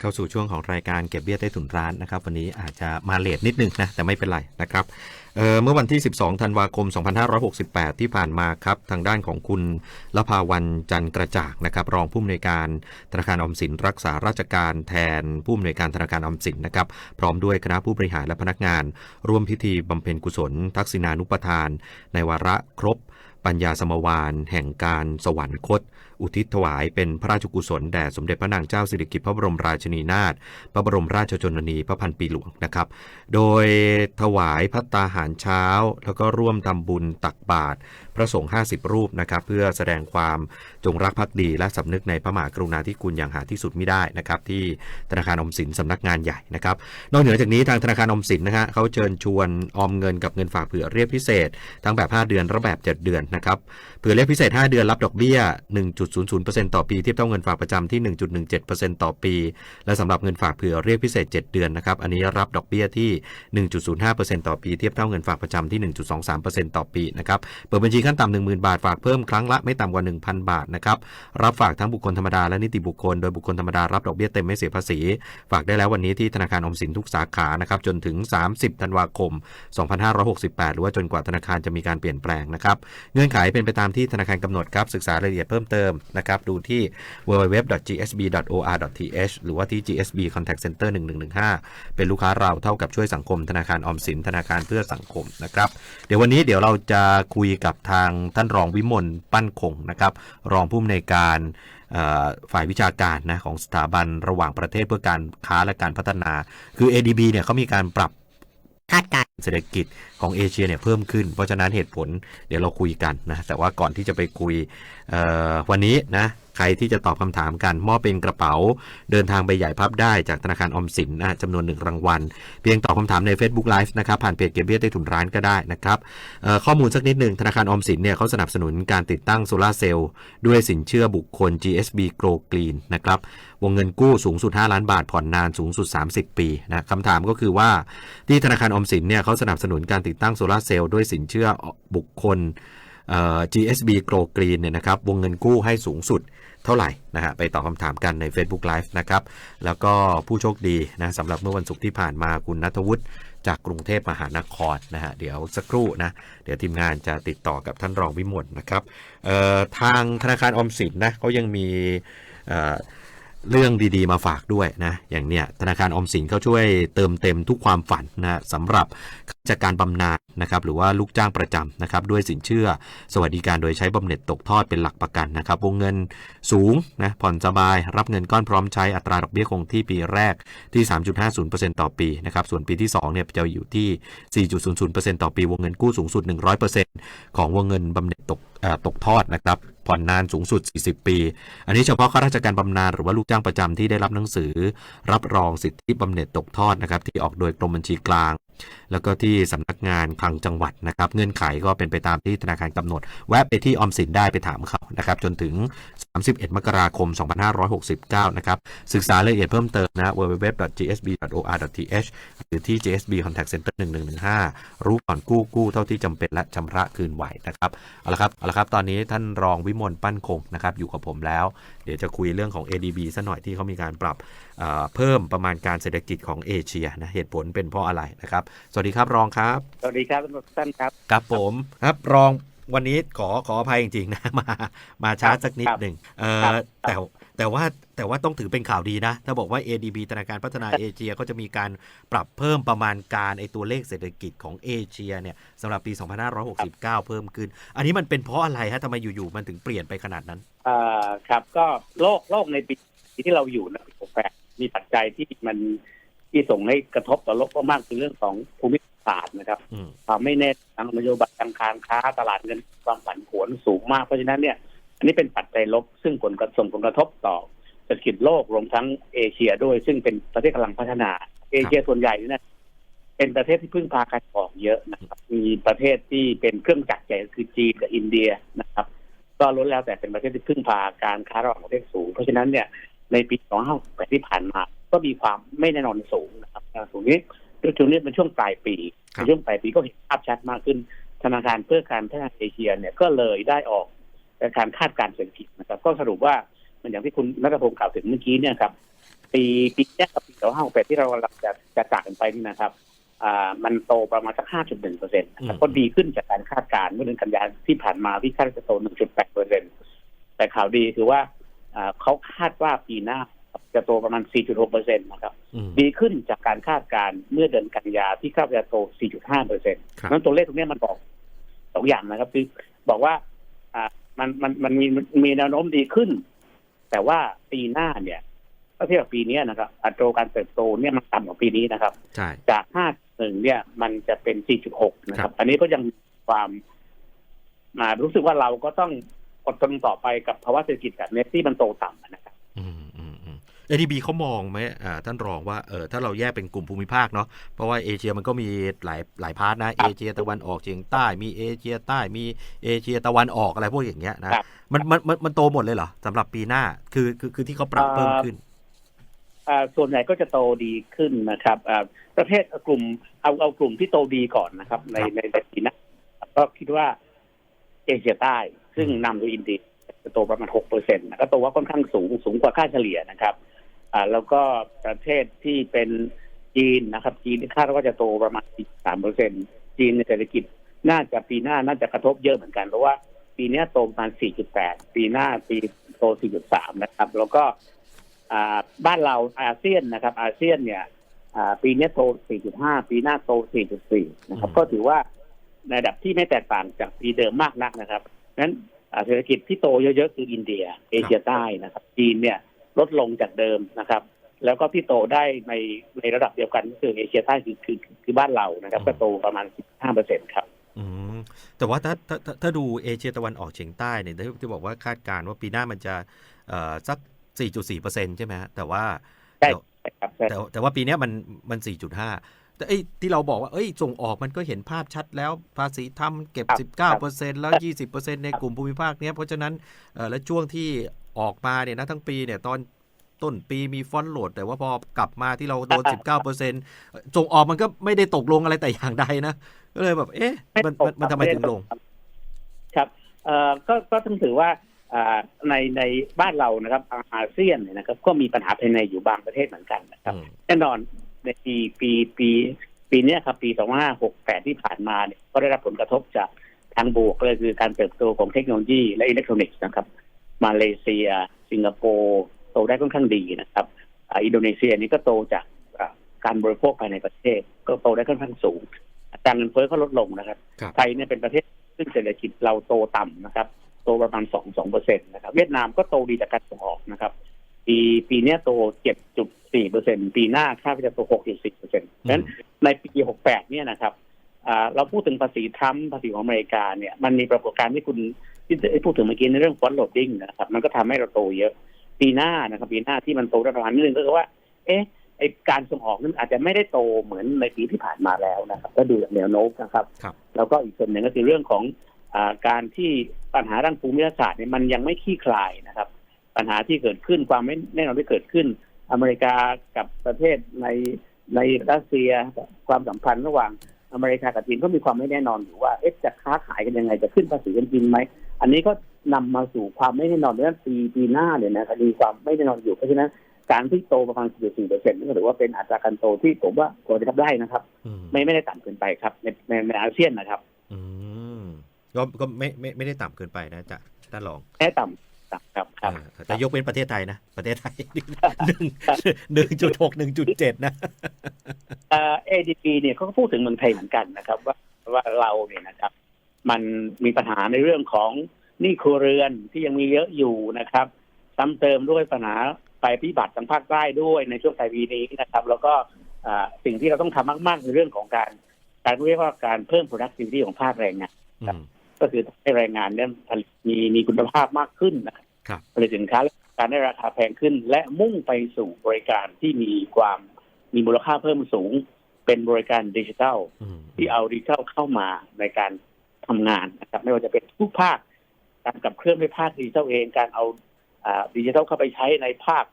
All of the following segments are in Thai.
เข้าสู่ช่วงของรายการเก็บเบี้ยใต้ถุนร้านนะครับ วันนี้อาจจะมาเลทนิดนึงนะ แต่ไม่เป็นไรนะครับเเมื่อวันที่ 12 ธันวาคม 2568 ที่ผ่านมาครับ ทางด้านของคุณลภาวันจันกระจ่างนะครับ รองผู้อำนวยการธนาคารออมสิน รักษาราชการแทนผู้อำนวยการธนาคารออมสินนะครับ พร้อมด้วยคณะผู้บริหารและพนักงาน ร่วมพิธีบำเพ็ญกุศล ทักษิณานุปทาน ในวาระครบ ปัญญาสมวานแห่งการสวรรคต อุทิศถวายเป็นพระราชกุศลแด่สมเด็จพระนางเจ้าสิริกิติ์พระบรมราชินีนาถพระบรมราชชนนีพระพันปีหลวงนะครับ โดยถวายพัตตาหารเช้า แล้วก็ร่วมทำบุญตักบาตรพระสงฆ์50 รูปนะครับเพื่อแสดงความจงรักภักดี และสำนึกในพระมหากรุณาธิคุณอย่างหาที่สุดไม่ได้นะครับที่ธนาคารอมสินสำนักงานใหญ่นะครับนอกเหนือจากนี้ทางธนาคารอมสินนะฮะเขาเชิญชวนออมเงินกับเงินฝากเผื่อเรียกพิเศษ ทั้งแบบ 5 เดือนและแบบ 7 เดือนนะครับเผื่อเรียกพิเศษ 5 เดือนรับดอกเบี้ย1.00%ต่อปีเทียบเท่าเงินฝากประจำที่ 1.17%ต่อปี และสำหรับเงินฝากเผื่อเรียกพิเศษ 7 เดือนนะครับ อันนี้รับดอกเบี้ยที่ 1.05%ต่อปีเทียบเท่าเงินฝากประจำที่ 1.23%ต่อปีนะครับ เปิดบัญชีขั้นต่ำ10,000 บาทฝากเพิ่มครั้งละไม่ต่ำกว่า 1,000 บาทนะครับ รับฝากทั้งบุคคลธรรมดาและนิติบุคคล โดยบุคคลธรรมดารับดอกเบี้ยเต็มไม่เสียภาษี ฝากได้แล้ววันนี้ที่ธนาคารออมสินทุกสาขานะครับจนถึง 30 ธันวาคม 2568 หรือว่าจนกว่าธนาคารจะมีการเปลี่ยนแปลงนะครับ เงื่อนไขเป็นไปตามที่ธนาคารกำหนดครับ ศึกษารายละเอียดเพิ่มเติมนะครับ ดูที่ www.gsb.or.th หรือว่าที่ GSB Contact Center 1115 เป็นลูกค้าเราเท่ากับช่วยสังคมธนาคารออมสินธนาคารเพื่อสังคมนะครับ เดี๋ยววันนี้เดี๋ยวเราจะคุยกับทางท่านรองวิมลปั้นคงนะครับ รองผู้อำนวยการฝ่ายวิชาการนะของสถาบันระหว่างประเทศเพื่อการค้าและการพัฒนา คือ ADB เนี่ยเขามีการปรับคาดการณ์เศรษฐกิจของเอเชียเนี่ยเพิ่มขึ้น เพราะฉะนั้นเหตุผลเดี๋ยวเราคุยกันนะ แต่ว่าก่อนที่จะไปคุย วันนี้นะใครที่จะตอบคำถามกันมอบเป็นกระเป๋า เดินทางไปใหญ่พับได้จากธนาคารอมสินนะจำนวนหนึ่งรางวัล เพียงตอบคำถามใน Facebook Live นะครับผ่านเพจเก็บเบี้ยใต้ถุนร้านก็ได้นะครับข้อมูลสักนิดหนึ่งธนาคารอมสินเนี่ยเขาสนับสนุนการติดตั้งโซลาเซลล์ด้วยสินเชื่อบุคคล GSB Grow Green นะครับวงเงินกู้สูงสุด 5 ล้านบาทผ่อนนานสูงสุด 30 ปีนะคำถามก็คือว่าที่ธนาคารอมสินเนี่ยเขาสนับสนุนการติดตั้งโซลาเซลล์ด้วยสินเชื่อบุคคล GSB Grow Green เนี่ยนะครับวงเงินกู้ให้สูงสุดเท่าไหร่นะฮะไปตอบคำถามกันใน Facebook Live นะครับแล้วก็ผู้โชคดีนะสำหรับเมื่อวันศุกร์ที่ผ่านมาคุณนัทวุฒิจากกรุงเทพมหานครนะฮะเดี๋ยวสักครู่นะเดี๋ยวทีมงานจะติดต่อกับท่านรองวิมลนะครับเอ่อทางธนาคารออมสินนะเขายังมีเอ่อ เรื่องดีๆ มาฝากด้วยนะอย่างเนี้ยธนาคารออมสินเขาช่วยเติมเต็มทุกความฝันนะสำหรับข้าราชการบำนาญนะครับหรือว่าลูกจ้างประจำนะครับด้วยสินเชื่อ สวัสดิการโดยใช้บำเหน็จตกทอดเป็นหลักประกันนะครับวงเงินสูงนะผ่อนสบาย รับเงินก้อนพร้อมใช้อัตราดอกเบี้ยคงที่ปีแรกที่ 3.50%ต่อปีนะครับส่วนปีที่2เนี่ยจะอยู่ที่ 4.00%ต่อปีวงเงินกู้สูงสุด 100%ของวงเงินบำเหน็จตกตกทอดนะครับ ผ่อนนานสูงสุด 40 ปี อันนี้เฉพาะข้าราชการบำนาญหรือว่าลูกจ้างประจำที่ได้รับหนังสือ รับรองสิทธิบำเหน็จตกทอดนะครับที่ออกโดยกรมบัญชีกลาง แล้วก็ที่สำนักงานคลังจังหวัดนะครับ เงื่อนไขก็เป็นไปตามที่ธนาคารกำหนด แวะไปที่ออมสินได้ไปถามเขานะครับ จนถึง 31 มกราคม 2569 นะครับ ศึกษารายละเอียดเพิ่มเติมนะ www.gsb.or.th หรือที่ GSB Contact Center 1115 รู้ก่อนกู้กู้เท่าที่จำเป็นและชำระคืนไหวนะครับ เอาละครับ เอาละครับ ตอนนี้ท่านรองวิมลปั้นคงนะครับ อยู่กับผมแล้ว ดี๋ยวจะคุยเรื่องของ ADB ซะหน่อยที่เขามีการปรับเอ่อเพิ่มประมาณการเศรษฐกิจของเอเชียนะเหตุผลเป็นเพราะอะไรนะครับ สวัสดีครับรองครับ สวัสดีครับทุกท่านครับครับผมครับรองวันนี้ขอขออภัยจริงๆนะมามาช้าสักนิดหนึ่งเอครัอบแต่ แต่ว่าแต่ว่าต้องถือเป็นข่าวดีนะ ถ้าบอกว่า ADB ธนาคารพัฒนาเอเชียก็จะมีการปรับเพิ่มประมาณการไอตัวเลขเศรษฐกิจของเอเชียเนี่ยสำหรับปี 2569 เพิ่มขึ้น อันนี้มันเป็นเพราะอะไรฮะทำไมอยู่ๆมันถึงเปลี่ยนไปขนาดนั้นเอ่อครับก็โลกโลกในปีที่เราอยู่นะผมแปลมีปัจจัยที่มันที่ส่งให้กระทบต่อโลกมากๆคือเรื่องของภูมิศาสตร์นะครับอืมความไม่แน่ทางนโยบายทางการค้าตลาดเงินความผันผวนสูงมากเพราะฉะนั้นเนี่ย อันนี้เป็นปัจจัยลบซึ่งผลกระส่งผลกระทบต่อเศรษฐกิจโลกรวมทั้งเอเชียด้วย ซึ่งเป็นประเทศกำลังพัฒนา เอเชียส่วนใหญ่เนี่ยเป็นประเทศที่พึ่งพาการส่งออกเยอะนะครับ มีประเทศที่เป็นเครื่องจักรใหญ่คือจีนกับอินเดียนะครับ ก็ล้วนแล้วแต่เป็นประเทศที่พึ่งพาการค้าระหว่างประเทศสูง เพราะฉะนั้นเนี่ยในปี2568ที่ผ่านมา ก็มีความไม่แน่นอนสูงนะครับสูงนี้โดยช่วงนี้เป็นช่วงปลายปีครับในช่วงปลายปีก็เห็นภาพชัดมากขึ้นธนาคารเพื่อการพัฒนาเอเชียเนี่ยก็เลยได้ออก การคาดการณ์เศรษฐกิจนะครับ ก็สรุปว่ามันอย่างที่คุณนัทพงศ์กล่าวถึงเมื่อกี้เนี่ยครับ ปีปีเนี้ยกับปีสองห้าหกแปดที่เรากำลังจะจะจากกันไปนี่นะครับอ่ามันโตประมาณสักห้าจุดหนึ่งเปอร์เซ็นต์ก็ดีขึ้นจากการคาดการณ์เมื่อเดือนกันยายนที่ผ่านมาที่คาดว่าจะโตหนึ่งจุดแปดเปอร์เซ็นต์แต่ข่าวดีคือว่าอ่าเขาคาดว่าปีหน้าจะโตประมาณ 4.6เปอร์เซ็นต์นะครับอืมดีขึ้นจากการคาดการณ์เมื่อเดือนกันยาที่คาดว่าจะโต 4.5เปอร์เซ็นต์ครับนั้นตัวเลขตรงเนี้ยมันบอกสองอย่างนะครับ คือบอกว่าอ่า มันมันมันมีมีแนวโน้มดีขึ้น แต่ว่าปีหน้าเนี่ยถ้าเทียบกับปีเนี้ยนะครับ อัตราการเติบโตเนี่ยมันต่ำกว่าปีนี้นะครับใช่จากห้าหนึ่งเนี่ย มันจะเป็น4.6นะคครัรับบอันนี้ก็ยังมีความมารู้สึกว่าเราก็ต้องอดทนต่อไปกับภาวะเศรษฐกิจแบบนี้ที่มันโตต่ำนะครับอืมอื มอืม ADB เขามองไหมอ่าท่านรองว่าเออถ้าเราแยกเป็นกลุ่มภูมิภาคเนาะเพราะว่าเอเชียมันก็มีหลายหลายพาร์ทนะครัเอบเชียตะวันออกเฉียงใต้ มีเอเชียใต้มีเอเชียตะวันออกอะไรพวกอย่างเงี้ยนะครับมันมันมันมันโตหมดเลยเหรอสำหรับปีหน้าคือคือคือที่เขาปรับเพิ่มขึ้นอ่าส่วนใหญ่ก็จะโตดีขึ้นนะครับอ่าประเภทกลุ่มเอาเอากลุ่มที่โตดีก่อนนะครับในครับ ในในปีหน้าก็คิดว่าเอเชียใต้ ซึ่งนำโดยอินเดียจะโตประมาณหกเปอร์เซ็นต์ก็โตว่าค่อนข้างสูงสูงกว่าค่าเฉลี่ยนะครับ อ่าแล้วก็ประเทศที่เป็นจีนนะครับ จีนคาดว่าจะโตประมาณสามเปอร์เซ็นจีนในเศรษฐกิจน่าจะปีหน้าน่าจะกระทบเยอะเหมือนกัน เพราะว่าปีนี้โตประมาณสี่จุดแปดปีหน้าปีโตสี่จุดสามนะครับ แล้วก็อ่าบ้านเราอาเซียนนะครับ อาเซียนเนี่ยอ่าปีนี้โต 4.5 ปีหน้าโต 4.4 นะครับ ก็ถือว่าในระดับที่ไม่แตกต่างจากปีเดิมมากนักนะครับนั้นอ่าเศรษฐกิจที่โตเยอะๆคืออินเดีย เอเชียใต้นะครับ จีนเนี่ย ลดลงจากเดิมนะครับ แล้วก็ที่โตได้ในในระดับเดียวกันก็คือเอเชียใต้คือคือคือบ้านเรานะครับก็โตประมาณ 15เปอร์เซ็นต์ครับอืมแต่ว่าถ้าถ้าถ้าถ้าดูเอเชียตะวันออกเฉียงใต้เนี่ยที่ที่บอกว่าคาดการณ์ว่าปีหน้ามันจะเอ่อสัก 4.4%ใช่ไหมฮะแต่ว่าใช่แต่ครับใช่แต่แต่ว่าปีเนี้ยมันมัน 4.5 แต่ไอ้ที่เราบอกว่าเอ้ยส่งออกมันก็เห็นภาพชัดแล้วภาษีทำเก็บ 19%แล้ว 20%ในกลุ่มภูมิภาคเนี้ยเพราะฉะนั้นเอ่อและช่วงที่ ออกมาเนี่ยนะทั้งปีเนี่ยตอนต้นปีมีฟอนต์โหลด แต่ว่าพอกลับมาที่เราโดน 19%ส่งออกมันก็ไม่ได้ตกลงอะไรแต่อย่างใดนะ ก็เลยแบบ เอ๊ะ มันมันมันทำไมถึงลง ครับเอ่อก็ก็ต้องถือว่าอ่าในในบ้านเรานะครับอาอาเซียนเนี่ยนะครับ ก็มีปัญหาภายในอยู่บางประเทศเหมือนกันนะครับอืมแน่นอนในปีปีปีปีเนี้ยครับปี 2568 ที่ผ่านมาเนี่ยก็ได้รับผลกระทบจากทางบวกเลยคือการเติบโตของเทคโนโลยีและอิเล็กทรอนิกส์นะครับ มาเลเซีย สิงคโปร์โตได้ค่อนข้างดีนะครับอ่าอินโดนีเซียนี่ก็โตจากอ่าการบริโภคภายในประเทศ ก็โตได้ค่อนข้างสูงอัตราเงินเฟ้อก็ลดลงนะครับครับ ไทยเนี่ยเป็นประเทศซึ่งเศรษฐกิจเราโตต่ำนะครับ โตประมาณสองสองเปอร์เซ็นต์นะครับ เวียดนามก็โตดีจากการส่งออกนะครับ ปีปีเนี้ยโตเจ็ดจุดสี่เปอร์เซ็นปีหน้าคาดว่าจะโตหกจุดสี่เปอร์เซ็นต์เพราะฉะนั้นในปีหกแปดเนี่ยนะครับอ่า เราพูดถึงภาษีทรัมป์ภาษีของอเมริกาเนี่ยมันมีปรากฏการณ์ที่คุณที่ที่พูดถึงเมื่อกี้ในเรื่องฟอนโหลดดิ้งนะครับมันก็ทำให้เราโตเยอะ ปีหน้านะครับปีหน้าที่มันโตได้ประมาณนิดนึงก็คือว่า เอ๊ะไอการส่งออกนั้นอาจจะไม่ได้โตเหมือนในปีที่ผ่านมาแล้วนะครับก็ดูจากแนวโน้มนะครับครับ แล้วก็อีกส่วนหนึ่งก็คือเรื่องของอาการที่ปัญหาด้านภูมิศาสตร์เนี่ยมันยังไม่คลี่คลายนะครับ ปัญหาที่เกิดขึ้นความไม่แน่นอนที่เกิดขึ้น อเมริกากับประเทศในในรัสเซียความสัมพันธ์ระหว่าง อเมริกากับจีนก็มีความไม่แน่นอนอยู่ว่าเอ๊ะจะค้าขายกันยังไงจะขึ้นภาษีกันจริงไหมอันนี้ก็นำมาสู่ความไม่แน่นอนในด้านปีปีหน้าเนี่ยนะครับมีความไม่แน่นอนอยู่เพราะฉะนั้นการที่โตประมาณ 4.4เปอร์เซ็นต์นี่ก็ถือว่าเป็นอัตราการโตที่ผมว่าควรจะทำได้นะครับอืมไม่ไม่ได้ต่ำเกินไปครับ ในในในอาเซียนนะครับ อืมก็ก็ไม่ไม่ไม่ได้ต่ำเกินไปนะจ๊ะท่านรองแค่ต่ำต่ำ ครับครับเออแต่ยกเป็นประเทศไทยนะ ประเทศไทยหนึ่งหนึ่งจุดหกหนึ่งจุดเจ็ดนะเอ่อ ADP เนี่ยเขาก็พูดถึงเมืองไทยเหมือนกันนะครับ ว่าว่าเราเนี่ยนะครับ มันมีปัญหาในเรื่องของหนี้ครัวเรือนที่ยังมีเยอะอยู่นะครับ ซ้ำเติมด้วยปัญหาไปพิบัติทางภาคใต้ด้วยในช่วงปลายปีนี้นะครับ แล้วก็อ่าสิ่งที่เราต้องทำมากๆในเรื่องของการ การเรียกว่าการเพิ่ม productivity ของภาคแรงงานอืม ก็คือให้แรงงานเนี่ยผลิตมีมีคุณภาพมากขึ้นนะครับครับผลิตสินค้าและการได้ราคาแพงขึ้น และมุ่งไปสู่บริการที่มีความมีมูลค่าเพิ่มสูง เป็นบริการดิจิทัลอืมที่เอาดิจิทัลเข้ามาในการทำงานนะครับ ไม่ว่าจะเป็นทุกภาค การกับเครื่องด้วยภาคดิจิทัลเองการเอาอ่าดิจิทัลเข้าไปใช้ในภาค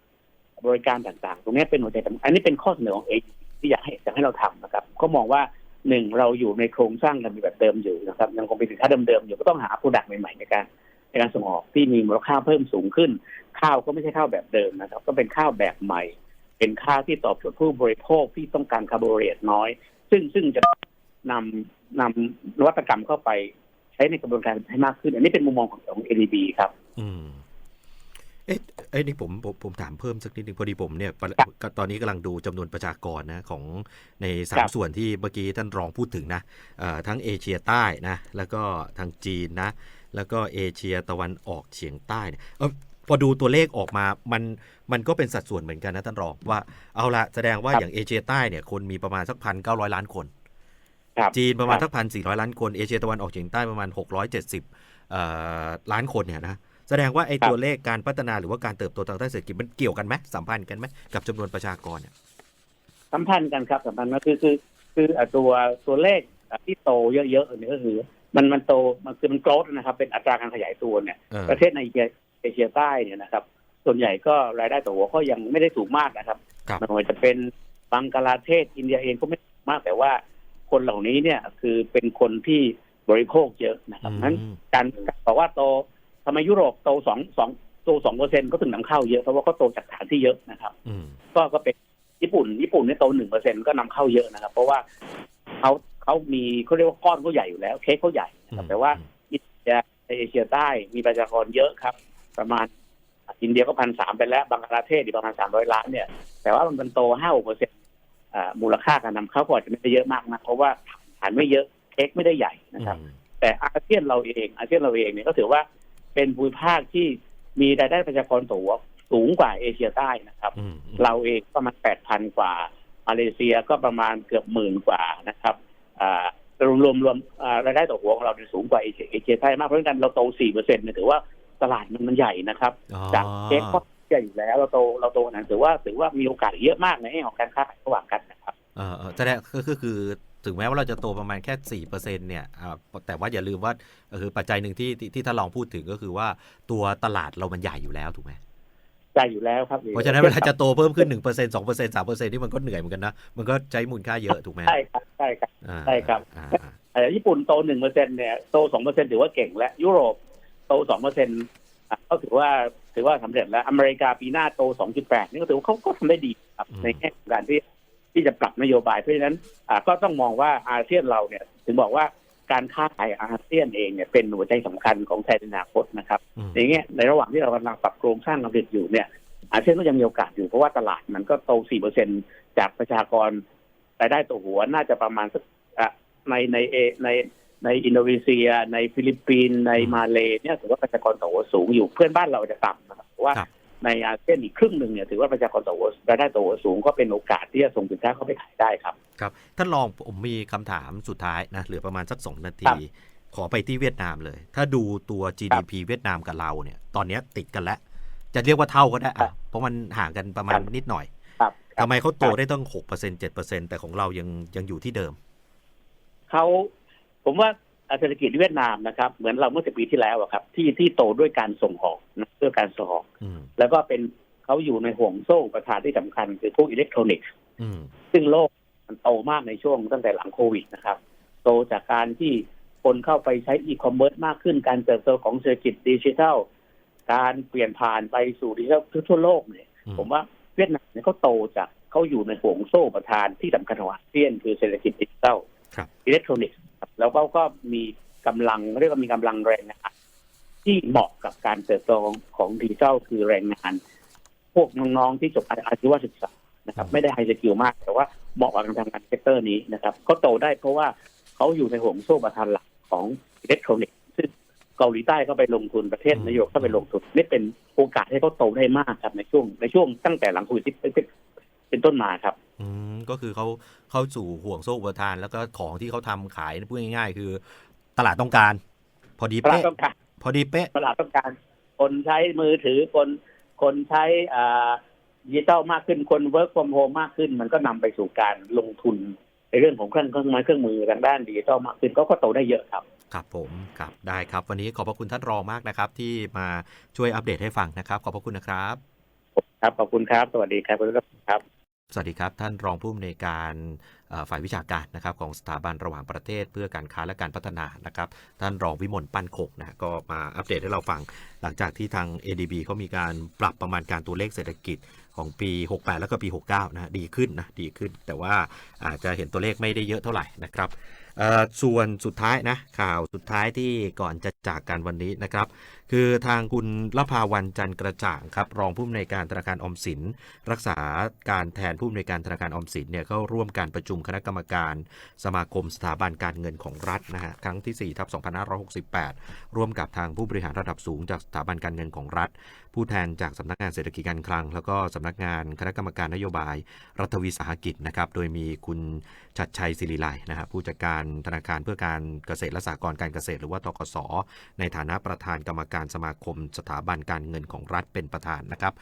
บริการต่างๆ ตรงนี้เป็นหัวใจสำคัญอันนี้เป็นข้อเสนอของเอที่อยากให้อยากให้เราทำนะครับ ก็มองว่า หนึ่งเราอยู่ในโครงสร้างกันแบบเดิมอยู่นะครับยังคงเป็นสินค้าเดิมๆอยู่ก็ต้องหาโปรดักต์ใหม่ๆในการในการส่งออกที่มีมูลค่าเพิ่มสูงขึ้น ข้าวก็ไม่ใช่ข้าวแบบเดิมนะครับ ก็เป็นข้าวแบบใหม่ เป็นค่าวที่ตอบโจทย์ผู้บริโภคที่ต้องการคาร์โบไฮเดรตน้อย ซึ่งซึ่งจะนำนำนวัตกรรมเข้าไปใช้ในกระบวนการให้มากขึ้น อันนี้เป็นมุมมองของของ ADB ครับ อืม เอ๊ะเอ้ยนี่ผมผมผมถามเพิ่มสักนิดนึงพอดีผมเนี่ยปะครับก็ตอนนี้กำลังดูจำนวนประชากรนะของในสาครัมบส่วนที่เมื่อกี้ท่านรองพูดถึงนะเอ่อทั้งเอเชียใต้นะแล้วก็ทางจีนนะแล้วก็เอเชียตะวันออกเฉียงใต้เนี่ยเออพอดูตัวเลขออกมา มัน มันก็เป็นสัดส่วนเหมือนกันนะท่านรองว่า เอาละแสดงว่าครับอย่างเอเชียใต้เนี่ยคนมีประมาณสักพันเก้าร้อยล้านคนครับจีนประมาณคสับกพันสี่ร้อยล้านคน เอเชียตะวันออกเฉียงใต้ประมาณหกร้อยเจ็ดสิบล้านคนเนี่ยนะ แสดงว่าไอ้ครับตัวเลขการพัฒนาหรือว่าการเติบโตทางด้านเศรษฐกิจมันเกี่ยวกันไหมสัมพันธ์กันไหมกับจำนวนประชากรเนี่ยสัมพันธ์กันครับสัมพันธ์ก็คือคือคืออะตัวตัวเลขอะที่โตเยอะๆเนี่ยก็คือมันมันโตมันคือมันโกรธนะครับ เป็นอัตราการขยายตัวเนี่ยเออประเทศในเอเชียเอเชียใต้เนี่ยนะครับ ส่วนใหญ่ก็รายได้ต่อหัวก็ยังไม่ได้สูงมากนะครับครับไมันว่าจะเป็นบังกลาเทศอินเดียเองก็ไม่สูงมากแต่ว่าคนเหล่านี้เนี่ยคือเป็นคนที่บริโภคเยอะนะครับอืมนั้นการบอกว่าโต ทำไมยุโรปโตสองสองโตสองเปอร์เซ็นก็ถึงนำเข้าเยอะเพราะว่าเขาโตจากฐานที่เยอะนะครับอืมก็ก็เป็นญี่ปุ่น ญี่ปุ่นเนี่ยโตหนึ่งเปอร์เซ็นก็นำเข้าเยอะนะครับ เพราะว่าเขาเขามีเขาเรียกว่าก้อนเขาใหญ่อยู่แล้ว เค้กเขาใหญ่นะครับแต่ว่าอินเดียในเอเชียใต้มีประชากรเยอะครับ ประมาณอินเดียก็พันสามไปแล้ว บังกลาเทศอีกประมาณสามร้อยล้านเนี่ย แต่ว่ามันเป็นโตห้าเปอร์เซ็นมูลค่าการนำเข้าก็อาจจะไม่ได้เยอะมากนะเพราะว่าฐานไม่เยอะเค้กไม่ได้ใหญ่นะครับอืมแต่อาเซียนเราเองอาเซียนเราเองเนี่ยก็ถือว่า เป็นภูมิภาคที่มีรายได้ประชากรต่อหัวสูงกว่าเอเชียใต้นะครับอืมเราเองประมาณแปดพันกว่า มาเลเซียก็ประมาณเกือบหมื่นกว่านะครับอ่ารวมรวมรวมอ่ารายได้ต่อหัวของเราเนี่ยสูงกว่าเอเชียเอเชียใต้มากเพราะฉะนั้นเราโตสี่เปอร์เซ็นต์เนี่ยถือว่าตลาดมันมันใหญ่นะครับอ๋อจากเค้กก็ใหญ่อยู่แล้วเราโตเราโตขนาดนั้นถือว่าถือว่ามีโอกาสเยอะมากในแง่ของการค้าขายระหว่างกันนะครับเออเออแสดงก็คือคือ ถึงแม้ว่าเราจะโตประมาณแค่สี่เปอร์เซ็นเนี่ยอ่าแต่ว่าอย่าลืมว่าเออคือปัจจัยหนึ่งที่ที่ที่ท่านลองพูดถึงก็คือว่าตัวตลาดเรามันใหญ่อยู่แล้วถูกไหมใหญ่อยู่แล้วครับเพราะฉะนั้นเวลาจะโตเพิ่มขึ้นหนึ่งเปอร์เซ็นสองเปอร์เซ็นสามเปอร์เซ็นที่มันก็เหนื่อยเหมือนกันนะ มันก็ใช้มูลค่าเยอะถูกไหมใช่ครับใช่ครับอ่าใช่ครับอ่าอ่าเอ่อญี่ปุ่นโตหนึ่งเปอร์เซ็นเนี่ยโตสองเปอร์เซ็นถือว่าเก่งแล้วยุโรปโตสองเปอร์เซ็นก็ถือว่าถือว่าสำเร็จแล้วอเมริกาปีหน้าโตสองจุดแปดนี่ก็ถือว่าเขาก็ทำได้ดีครับในแง่ของการที่ ที่จะปรับนโยบายเพราะฉะนั้นอ่าก็ต้องมองว่าอาเซียนเราเนี่ย ถึงบอกว่าการค้าขายอาเซียนเองเนี่ยเป็นหัวใจสำคัญของไทยในอนาคตนะครับอืมในแง่ในระหว่างที่เรากำลังปรับโครงสร้างการผลิตอยู่เนี่ย อาเซียนก็ยังมีโอกาสอยู่เพราะว่าตลาดมันก็โตสี่เปอร์เซ็นจากประชากรรายได้ต่อหัวน่าจะประมาณสักอะในในเอในในอินโดนีเซีย ในฟิลิปปินส์ในมาเลเนี่ยถือว่าประชากรต่อหัวสูงอยู่เพื่อนบ้านเราจะต่ำนะครับเพราะว่าครับ ในอาเซียนอีกครึ่งหนึ่งเนี่ยถือว่าประชากรต่อหัวรายได้ต่อหัวสูงก็เป็นโอกาสที่จะส่งสินค้าเข้าไปขายได้ครับ ครับท่านรองผมมีคำถามสุดท้ายนะเหลือประมาณสักสองนาคทีรับขอไปที่เวียดนามเลย ถ้าดูตัว GDP เวียดนามกับเราเนี่ย ตอนเนี้ยติดกันแล้วจะเรียกว่าเท่าก็ได้ครัอะบเพราะมันห่างกันประมาณครับนิดหน่อยครับทำไมเขาโตได้ตั้งหกเปอร์เซ็นเจ็ดเปอร์เซ็นแต่ของเรายังยังอยู่ที่เดิมเขาผมว่า เศรษฐกิจเวียดนามนะครับ เหมือนเราเมื่อสิบปีที่แล้วอะครับ ที่ที่โตด้วยการส่งออกนะด้วยการส่งออกอืมแล้วก็เป็นเขาอยู่ในห่วงโซ่อุประทานที่สำคัญคือพวกอิเล็กทรอนิกส์อืมซึ่งโลกมันโตมากในช่วงตั้งแต่หลังโควิดนะครับ โตจากการที่คนเข้าไปใช้อีคอมเมิร์ซมากขึ้นการเติบโตของเศรษฐกิจดิจิทัล การเปลี่ยนผ่านไปสู่ดิจิทัลทั่วโลกเนี่ยอืมผมว่าเวียดนามเนี่ยเขาโตจากเขาอยู่ในห่วงโซ่อุประทานที่สำคัญของอาเซียนคือเศรษฐกิจดิจิทัลครับอิเล็กทรอนิกส์ครับ แล้วก็ก็มีกำลังเรียกว่ามีกำลังแรงงานที่เหมาะกับการเติบโตของของดิจิทัลคือแรงงาน พวกน้องๆที่จบอาชีวศึกษานะครับ ไม่ได้ไฮสกิลมาก แต่ว่าเหมาะกับการทำงานเซกเตอร์นี้นะครับเขาโตได้เพราะว่าเขาอยู่ในห่วงโซ่ประทานหลักของอิเล็กทรอนิกส์ซึ่งเกาหลีใต้ก็ไปลงทุนประเทศนโยบก็ไปลงทุนนี่เป็นโอกาสให้เขาโตได้มากครับในช่วงในช่วงตั้งแต่หลังโควิด เป็นเป็นต้นมาครับ อืมก็คือเขาเข้าสู่ห่วงโซ่อุปทาน แล้วก็ของที่เขาทำขายพูดง่ายๆ คือ ตลาดต้องการ พอดีตลาดเป๊ะต้องการพอดีเป๊ะตลาดต้องการ คนใช้มือถือคนคนใช้อ่าดิจิตอลมากขึ้นคนเวิร์กฟอร์มโฮมมากขึ้น มันก็นำไปสู่การลงทุนในเรื่องของเครื่องเครื่องไม้เครื่องมือทางด้านดิจิตอลมากขึ้นก็ก็โตได้เยอะครับ ครับผมครับได้ครับ วันนี้ขอบพระคุณท่านรองมากนะครับ ที่มาช่วยอัปเดตให้ฟังนะครับ ขอบพระคุณนะครับ ครับขอบคุณครับ สวัสดีครับคุณผู้ชมครับ สวัสดีครับ ท่านรองผู้อำนวยการฝ่ายวิชาการนะครับของสถาบันระหว่างประเทศเพื่อการค้าและการพัฒนานะครับ ท่านรองวิมลปั้นคงนะก็มาอัปเดตให้เราฟัง หลังจากที่ทาง ADB เขามีการปรับประมาณการตัวเลขเศรษฐกิจของปี 68 แล้วก็ปี 69 นะดีขึ้นนะดีขึ้น แต่ว่าอาจจะเห็นตัวเลขไม่ได้เยอะเท่าไหร่นะครับส่วนสุดท้ายนะข่าวสุดท้ายที่ก่อนจะจากกันวันนี้นะครับ คือทางคุณละภาวันจันกระจ่างครับรองผู้อำนวยการธนาคารอมสิน รักษาการแทนผู้อำนวยการธนาคารอมสินเนี่ยเข้าร่วมการประชุมคณะกรรมการ สมาคมสถาบันการเงินของรัฐนะฮะครั้งที่4ทับ2568 ร่วมกับทางผู้บริหารระดับสูงจากสถาบันการเงินของรัฐ ผู้แทนจากสำนักงานเศรษฐกิจการคลัง แล้วก็สำนักงานคณะกรรมการนโยบาย รัฐวิสาหกิจนะครับโดยมีคุณชัดชัยศิริไลนะฮะผู้จัดการธนาคารเพื่อการเกษตรและสหกรณ์การเกษตร หรือว่าตกสในฐานะประธานกรรมการสมาคมสถาบันการเงินของรัฐเป็นประธานนะครับ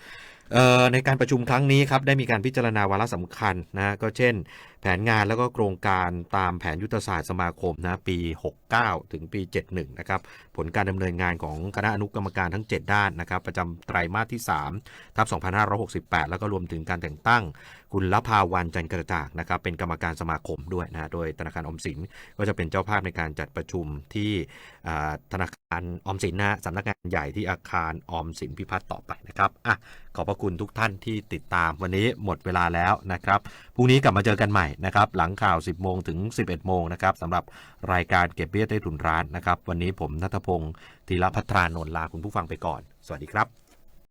ในการประชุมครั้งนี้ครับได้มีการพิจารณาวาระสำคัญนะก็เช่น แผนงานแล้วก็โครงการตามแผนยุทธศาสตร์สมาคมนะปี 69 ถึงปี 71 นะครับผลการดำเนินงานของคณะอนุกรรมการทั้ง 7 ด้านนะครับประจำไตรมาสที่3ทับ 2568 แล้วก็รวมถึงการแต่งตั้ง คุณลภาวันจันกระจ่างนะครับเป็นกรรมการสมาคมด้วยนะโดยธนาคารอมสินก็จะเป็นเจ้าภาพในการจัดประชุมที่ธนาคารอมสินนะสำนักงานใหญ่ที่อาคารออมสินพิพัฒน์ต่อไปนะครับอะขอบพระคุณทุกท่านที่ติดตามวันนี้หมดเวลาแล้วนะครับพรุ่งนี้กลับมาเจอกันใหม่นะครับหลังข่าว 10 โมงถึง 11 โมงนะครับสำหรับรายการเก็บเบี้ยใต้ถุนร้านนะครับวันนี้ผมนัทพงศ์ธีรพัทรานนท์ลาคุณผู้ฟังไปก่อน สวัสดีครับ